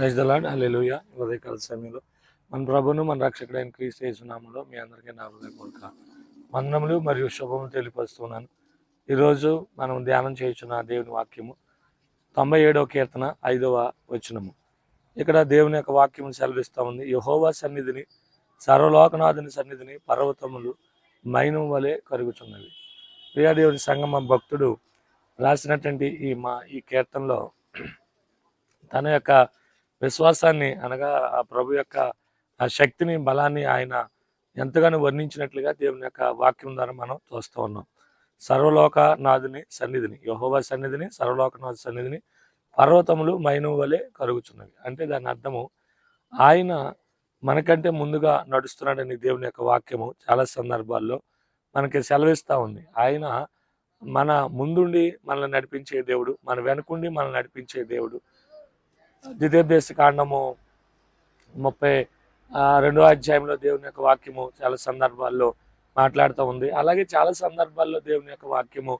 Praise the Lord hallelujah ఉదయకాల సమయంలో మన ప్రభును మన రక్షకుడైన క్రీస్తు చేస్తున్నాములో మీ అందరికీ నా హృదయపూర్వక వందనములు మరియు శుభములు తెలియపరుస్తున్నాను. ఈరోజు మనం ధ్యానం చేయుచున్న దేవుని వాక్యము తొంభై ఏడవ కీర్తన ఐదవ వచనము. ఇక్కడ దేవుని యొక్క వాక్యం సెలవిస్తూ ఉంది. యహోవా సన్నిధిని సర్వలోకనాథుని సన్నిధిని పర్వతములు మైనం వలె కరుగుచున్నవి. ప్రియాదేవుని సంగమ భక్తుడు రాసినటువంటి ఈ మా ఈ కీర్తనలో తన యొక్క విశ్వాసాన్ని అనగా ఆ ప్రభు యొక్క ఆ శక్తిని బలాన్ని ఆయన ఎంతగానో వర్ణించినట్లుగా దేవుని యొక్క వాక్యం ద్వారా మనం చూస్తూ ఉన్నాం. సర్వలోక నాథుని సన్నిధిని యహోవా సన్నిధిని సర్వలోకనాథ సన్నిధిని పర్వతములు మైనవు వలె కరుగుచున్నవి. అంటే దాని అర్థము ఆయన మనకంటే ముందుగా నడుస్తున్నాడని దేవుని యొక్క వాక్యము చాలా సందర్భాల్లో మనకి సెలవిస్తూ ఉంది. ఆయన మన ముందుండి మనల్ని నడిపించే దేవుడు మన వెనుకుండి మనల్ని నడిపించే దేవుడు ద్వితీయోపదేశ కాండము ముప్పై ఆ, రెండో అధ్యాయంలో దేవుని యొక్క వాక్యము చాలా సందర్భాల్లో మాట్లాడుతూ ఉంది. అలాగే చాలా సందర్భాల్లో దేవుని యొక్క వాక్యము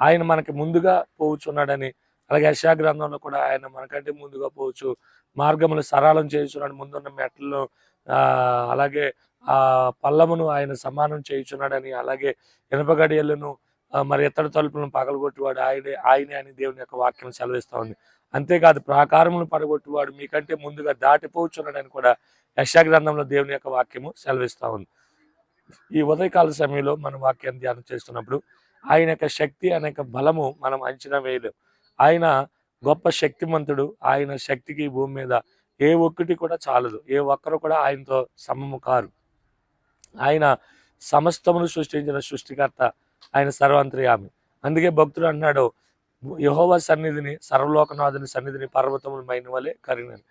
ఆయన మనకి ముందుగా పోవుచున్నాడని అలాగే యశా గ్రంథంలో కూడా ఆయన మనకంటే ముందుగా పోవచ్చు మార్గములు సరళం చేయుచున్నాడు ముందున్న మెట్లను ఆ, అలాగే ఆ పల్లమును ఆయన సమానం చేయుచున్నాడని అలాగే ఇనపగడియలను మరి ఇతర తలుపులను పగలగొట్టివాడు ఆయనే ఆయనే అని దేవుని యొక్క వాక్యం సెలవిస్తూ ఉంది. అంతేకాదు ప్రాకారములు పడగొట్టువాడు మీకంటే ముందుగా దాటిపోవచ్చున్నాడని కూడా యశా గ్రంథంలో దేవుని యొక్క వాక్యము సెలవిస్తూ ఉంది. ఈ ఉదయకాల సమయంలో మనం వాక్యాన్ని ధ్యానం చేస్తున్నప్పుడు ఆయన యొక్క శక్తి అనే యొక్క బలము మనం అంచనా వేయలేం. ఆయన గొప్ప శక్తిమంతుడు ఆయన శక్తికి భూమి మీద ఏ ఒక్కటి కూడా చాలదు. ఏ ఒక్కరు కూడా ఆయనతో సమము కారు. ఆయన సమస్తమును సృష్టించిన సృష్టికర్త ఆయన సర్వాంతర్యామి. అందుకే భక్తుడు అన్నాడు యహోవ సన్నిధిని సర్వలోకనాథుని సన్నిధిని పర్వతముల మైన వలె కరిగినది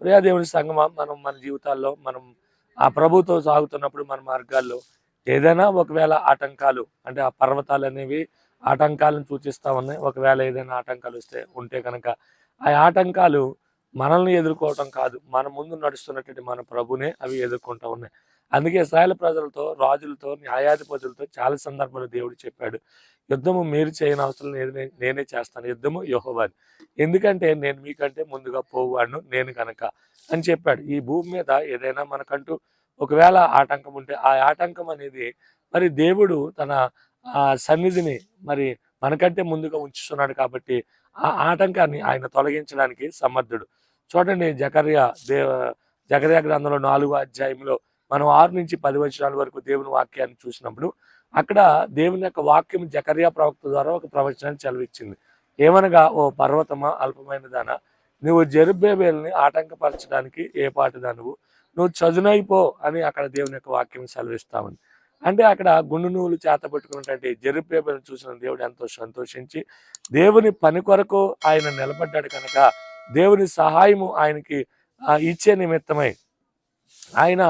ప్రియాదేవుని సంగమ మనం మన జీవితాల్లో మనం ఆ ప్రభుతో సాగుతున్నప్పుడు మన మార్గాల్లో ఏదైనా ఒకవేళ ఆటంకాలు అంటే ఆ పర్వతాలు అనేవి ఆటంకాలను సూచిస్తూ ఉన్నాయి. ఒకవేళ ఏదైనా ఆటంకాలు వస్తే ఉంటే కనుక ఆ ఆటంకాలు మనల్ని ఎదుర్కోవటం కాదు. మన ముందు నడుస్తున్నటువంటి మన ప్రభునే అవి ఎదుర్కొంటూ ఉన్నాయి. అందుకే ఇస్రాయల్ ప్రజలతో రాజులతో న్యాయాధిపతులతో చాలా సందర్భాలు దేవుడు చెప్పాడు యుద్ధము మీరు చేయని అవసరం నేనే నేనే చేస్తాను యుద్ధము యహోవాని ఎందుకంటే నేను మీకంటే ముందుగా పోవాడు నేను కనుక అని చెప్పాడు. ఈ భూమి మీద ఏదైనా మనకంటూ ఒకవేళ ఆటంకం ఉంటే ఆ ఆటంకం అనేది మరి దేవుడు తన ఆ సన్నిధిని మరి మనకంటే ముందుగా ఉంచుతున్నాడు కాబట్టి ఆ ఆటంకాన్ని ఆయన తొలగించడానికి సమర్థుడు. చూడండి జకర్య దేవ జకర్య గ్రంథంలో నాలుగో అధ్యాయంలో మనం ఆరు నుంచి పది వచనాల వరకు దేవుని వాక్యాన్ని చూసినప్పుడు అక్కడ దేవుని యొక్క వాక్యం జకర్యా ప్రవక్త ద్వారా ఒక ప్రవచనాన్ని చదివిచ్చింది ఏమనగా ఓ పర్వతమా అల్పమైన దాన నువ్వు జెరుబ్బేబేల్ని ఆటంకపరచడానికి ఏ పాటి దానువు నువ్వు చదునైపో అని అక్కడ దేవుని యొక్క వాక్యం సెలవిస్తామని అంటే అక్కడ గుండు నువ్వులు చేత పెట్టుకున్నటువంటి జెరుబ్బేబేల్ని చూసిన దేవుడు ఎంతో సంతోషించి దేవుని పని కొరకు ఆయన నిలబడ్డాడు కనుక దేవుని సహాయము ఆయనకి ఇచ్చే నిమిత్తమై ఆయన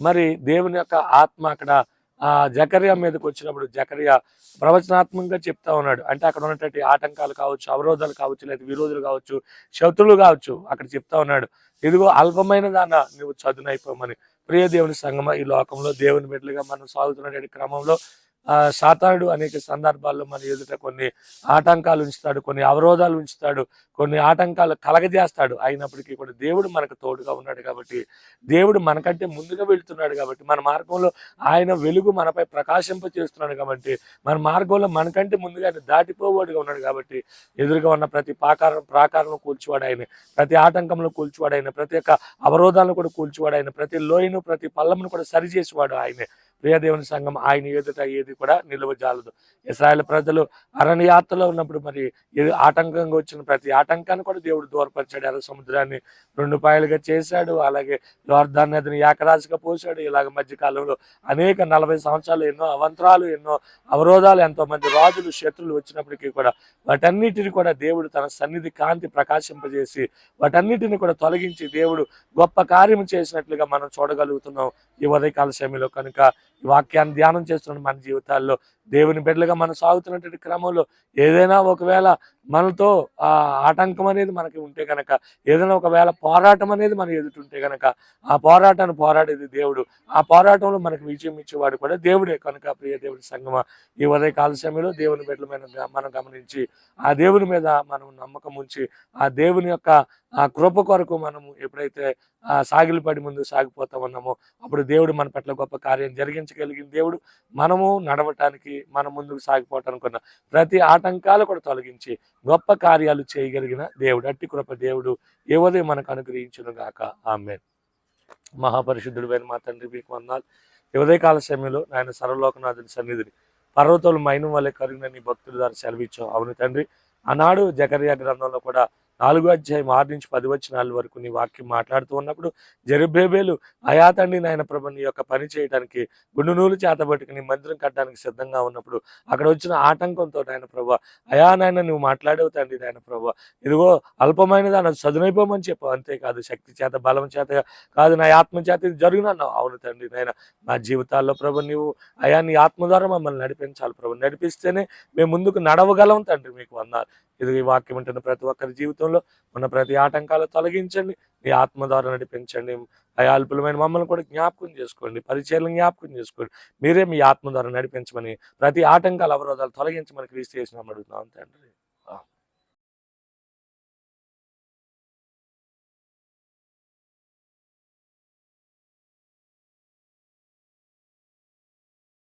మరి దేవుని యొక్క ఆత్మ అక్కడ ఆ జకర్యా మీదకి వచ్చినప్పుడు జకర్యా ప్రవచనాత్మకంగా చెప్తా ఉన్నాడు. అంటే అక్కడ ఉన్నటువంటి ఆటంకాలు కావచ్చు అవరోధాలు కావచ్చు లేదా విరోధులు కావచ్చు శత్రులు కావచ్చు అక్కడ చెప్తా ఉన్నాడు. ఇదిగో అల్పమైన దాన నువ్వు చదునైపోమని. ప్రియ దేవుని సంగమ ఈ లోకంలో దేవుని బిడ్డలుగా మనం సాగుతున్నటువంటి క్రమంలో ఆ సాతానుడు అనేక సందర్భాల్లో మన ఎదుట కొన్ని ఆటంకాలు ఉంచుతాడు కొన్ని అవరోధాలు ఉంచుతాడు కొన్ని ఆటంకాలు కలగజేస్తాడు. అయినప్పటికీ కూడా దేవుడు మనకు తోడుగా ఉన్నాడు కాబట్టి దేవుడు మనకంటే ముందుగా వెళుతున్నాడు కాబట్టి మన మార్గంలో ఆయన వెలుగు మనపై ప్రకాశింప చేస్తున్నాడు కాబట్టి మన మార్గంలో మనకంటే ముందుగా ఆయన దాటిపోవాడుగా ఉన్నాడు కాబట్టి ఎదురుగా ఉన్న ప్రతి పాకారం ప్రాకారం కూల్చువాడు ఆయన. ప్రతి ఆటంకంలో కూల్చివాడు ఆయన. ప్రతి ఒక్క అవరోధాలను కూడా కూల్చువాడు ఆయన. ప్రతి లోయను ప్రతి పల్లమును కూడా సరిచేసేవాడు ఆయనే. ప్రియదేవుని సంఘం ఆయన ఎదుట ఏది కూడా నిలువజాలదు. ఇస్రాయల్ ప్రజలు అరణ్యాత్రలో ఉన్నప్పుడు మరి ఆటంకంగా వచ్చిన ప్రతి ఆటంకాన్ని కూడా దేవుడు దూరపరిచాడు. ఎర్ర సముద్రాన్ని రెండు పాయలుగా చేశాడు. అలాగే జోర్ధాన్ నదిని ఏకరాశిగా పోసాడు ఇలాగ మధ్య కాలంలో అనేక నలభై సంవత్సరాలు ఎన్నో అవంతరాలు ఎన్నో అవరోధాలు ఎంతో మంది రాజులు శత్రులు వచ్చినప్పటికీ కూడా వాటన్నిటిని కూడా దేవుడు తన సన్నిధి కాంతి ప్రకాశింపజేసి వాటన్నిటిని కూడా తొలగించి దేవుడు గొప్ప కార్యం చేసినట్లుగా మనం చూడగలుగుతున్నాం ఈ ఉదయకాల సమయంలో. కనుక ఈ వాక్యాన్ని ధ్యానం చేస్తున్న మన జీవితాల్లో. దేవుని బిడ్డలుగా మనం సాగుతున్నటువంటి క్రమంలో ఏదైనా ఒకవేళ మనతో ఆ ఆటంకం అనేది మనకి ఉంటే కనుక ఏదైనా ఒకవేళ పోరాటం అనేది మన ఎదుటుంటే కనుక ఆ పోరాటాన్ని పోరాడేది దేవుడు. ఆ పోరాటంలో మనకు విజయం ఇచ్చేవాడు కూడా దేవుడే. కనుక ప్రియ దేవుడి సంగమ ఈ ఉదయ కాల సమయంలో దేవుని బిడ్డల మీద మనం గమనించి ఆ దేవుని మీద మనం నమ్మకం ఉంచి ఆ దేవుని యొక్క ఆ కృప కొరకు మనము ఎప్పుడైతే ఆ సాగిలిపడి ముందు సాగిపోతా ఉన్నామో అప్పుడు దేవుడు మన పట్ల గొప్ప కార్యం జరిగించగలిగిన దేవుడు మనము నడవటానికి మన ముందుకు సాగిపోవటానికి ఉన్న ప్రతి ఆటంకాలు కూడా తొలగించి గొప్ప కార్యాలు చేయగలిగిన దేవుడు అట్టి కృప దేవుడు ఏవదే మనకు అనుగ్రహించును గాక. ఆమె మహాపరిశుద్ధుడు మా తండ్రి మీకు వందాలు ఈ ఉదయకాల సమయంలో ఆయన సర్వలోకనాథుని సన్నిధిని పర్వతాలు మైనం వల్లే కరిగిన నీ భక్తుల ద్వారా సెలవిచ్చావు. అవును తండ్రి ఆనాడు జకర్యా గ్రంథంలో కూడా నాలుగో అధ్యాయం ఆరు నుంచి పది వచ్చినాల వరకు నీ వాక్యం మాట్లాడుతూ ఉన్నప్పుడు జెరుబేబేలు అయా తండ్రి నాయన ప్రభు నీ యొక్క పని చేయడానికి గుండు నూలు చేతబట్టుకు నీ మందిరం కట్టడానికి సిద్ధంగా ఉన్నప్పుడు అక్కడ వచ్చిన ఆటంకంతో నాయన ప్రభు అయా నాయన నువ్వు మాట్లాడేవు తండ్రి నాయన ప్రభు. ఇదిగో అల్పమైనది అన్నది చదునైపోమని చెప్పు అంతేకాదు శక్తి చేత బలం చేత కాదు నా ఆత్మ చేత ఇది జరుగునన్నావు. అవును తండ్రి నాయన మా జీవితాల్లో ప్రభు నీవు అయా నీ ఆత్మ ద్వారా మమ్మల్ని నడిపించాలి ప్రభు. నడిపిస్తేనే మేము ముందుకు నడవగలం తండ్రి మీకు అన్నారు ఇది ఈ వాక్యం ఉంటున్న ప్రతి ఒక్కరి జీవితంలో ఉన్న ప్రతి ఆటంకాలు తొలగించండి. మీ ఆత్మ ద్వారా నడిపించండి. అయాల్పులమైన మమ్మల్ని కూడా జ్ఞాపకం చేసుకోండి. పరిచయాలను జ్ఞాపకం చేసుకోండి. మీరే మీ ఆత్మ ద్వారా నడిపించమని ప్రతి ఆటంకాల అవరోధాలు తొలగించమని క్రీస్తు చేసినాం అడుగుతున్నాం తండ్రి.